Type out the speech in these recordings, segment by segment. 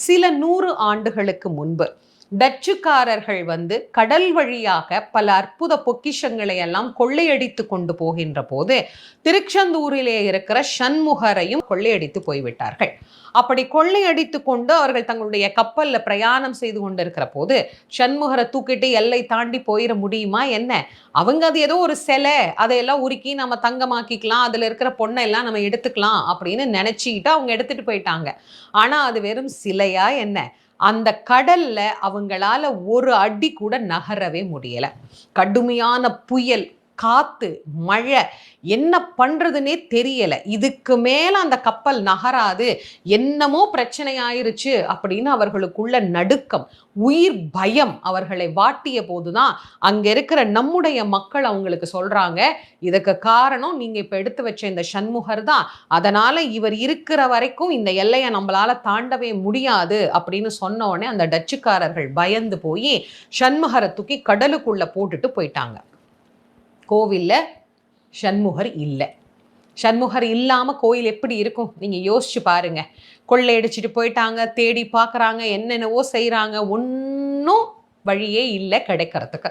சில நூறு ஆண்டுகளுக்கு முன்பு. டச்சுக்காரர்கள் வந்து கடல் வழியாக பல அற்புத பொக்கிஷங்களை எல்லாம் கொள்ளையடித்து கொண்டு போகின்ற போது திருச்செந்தூரிலே இருக்கிற சண்முகரையும் கொள்ளையடித்து போய்விட்டார்கள். அப்படி கொள்ளையடித்து கொண்டு அவர்கள் தங்களுடைய கப்பல்ல பிரயாணம் செய்து கொண்டிருக்கிற போது சண்முகரை தூக்கிட்டு எல்லை தாண்டி போயிட முடியுமா என்ன? அவங்க அது ஏதோ ஒரு சிலை அதையெல்லாம் உருக்கி நம்ம தங்கமாக்கிக்கலாம் அதுல இருக்கிற பொண்ணை எல்லாம் நம்ம எடுத்துக்கலாம் அப்படின்னு நினைச்சுக்கிட்டு அவங்க எடுத்துட்டு போயிட்டாங்க. ஆனா அது வெறும் சிலையா என்ன? அந்த கடல்ல அவங்களால ஒரு அடி கூட நகரவே முடியல. கடுமையான புயல் காத்து மழை என்ன பண்ணுறதுன்னே தெரியலை. இதுக்கு மேலே அந்த கப்பல் நகராது என்னமோ பிரச்சனை ஆயிருச்சு அப்படின்னு அவர்களுக்குள்ள நடுக்கம் உயிர் பயம் அவர்களை வாட்டிய போதுதான் அங்கே இருக்கிற நம்முடைய மக்கள் அவங்களுக்கு சொல்கிறாங்க இதுக்கு காரணம் நீங்கள் இப்போ எடுத்து வச்ச இந்த சண்முகர் தான். அதனால் இவர் இருக்கிற வரைக்கும் இந்த எல்லையை நம்மளால் தாண்டவே முடியாது அப்படின்னு சொன்ன உடனே அந்த டச்சுக்காரர்கள் பயந்து போய் சண்முகரை தூக்கி கடலுக்குள்ளே போட்டுட்டு போயிட்டாங்க. கோவில்ல சண்முகர் இல்லை. சண்முகர் இல்லாமல் கோயில் எப்படி இருக்கும்? நீங்கள் யோசிச்சு பாருங்க. கொள்ளையடிச்சிட்டு போயிட்டாங்க தேடி பார்க்குறாங்க என்னென்னவோ செய்கிறாங்க ஒன்றும் வழியே இல்லை கிடைக்கிறதுக்கு.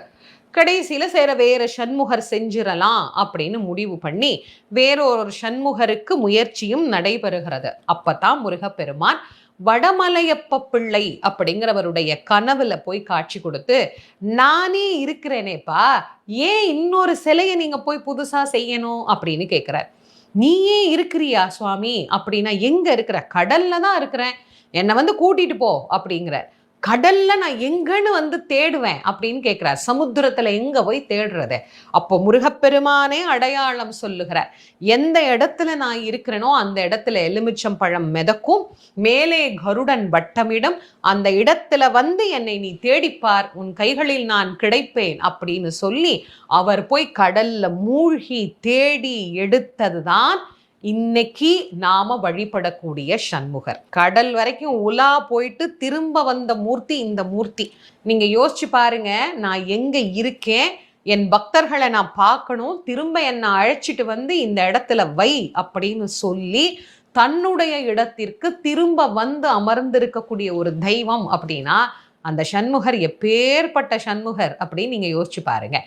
கடைசியில் சேர வேற சண்முகர் செஞ்சிடலாம் அப்படின்னு முடிவு பண்ணி வேறொரு சண்முகருக்கு முயற்சியும் நடைபெறுகிறது. அப்பதான் முருகப்பெருமான் வடமலையப்ப பிள்ளை அப்படிங்கிறவருடைய கனவுல போய் காட்சி கொடுத்து நானே இருக்கிறேனேப்பா ஏன் இன்னொரு சிலையை நீங்க போய் புதுசா செய்யணும்? அப்படின்னு கேட்கிறார் நீயே இருக்கிறியா சுவாமி? அப்படின்னா எங்க இருக்கிற? கடல்ல தான் இருக்கிறேன். என்னை வந்து கூட்டிட்டு போ அப்படிங்கிற கடல்ல நான் எங்கன்னு வந்து தேடுவேன் அப்படின்னு கேட்கிறார் சமுத்திரத்துல எங்க போய் தேடுறது? அப்போ முருகப்பெருமானே அடையாளம் சொல்லுகிறார். எந்த இடத்துல நான் இருக்கிறேனோ அந்த இடத்துல எலுமிச்சம் பழம் மிதக்கும். மேலே கருடன் வட்டமிடம். அந்த இடத்துல வந்து என்னை நீ தேடிப்பார். உன் கைகளில் நான் கிடைப்பேன் அப்படின்னு சொல்லி அவர் போய் கடல்ல மூழ்கி தேடி எடுத்ததுதான் இன்னைக்கு நாம வழிபடக்கூடிய சண்முகர். கடல் வரைக்கும் உலா போயிட்டு திரும்ப வந்த மூர்த்தி இந்த மூர்த்தி. நீங்க யோசிச்சு பாருங்க நான் எங்க இருக்கேன் என் பக்தர்களை நான் பார்க்கணும் திரும்ப என்னை அழைச்சிட்டு வந்து இந்த இடத்துல வை அப்படின்னு சொல்லி தன்னுடைய இடத்திற்கு திரும்ப வந்து அமர்ந்திருக்கக்கூடிய ஒரு தெய்வம் அப்படின்னா அந்த சண்முகர் எப்பேற்பட்ட சண்முகர் அப்படின்னு நீங்க யோசிச்சு பாருங்க.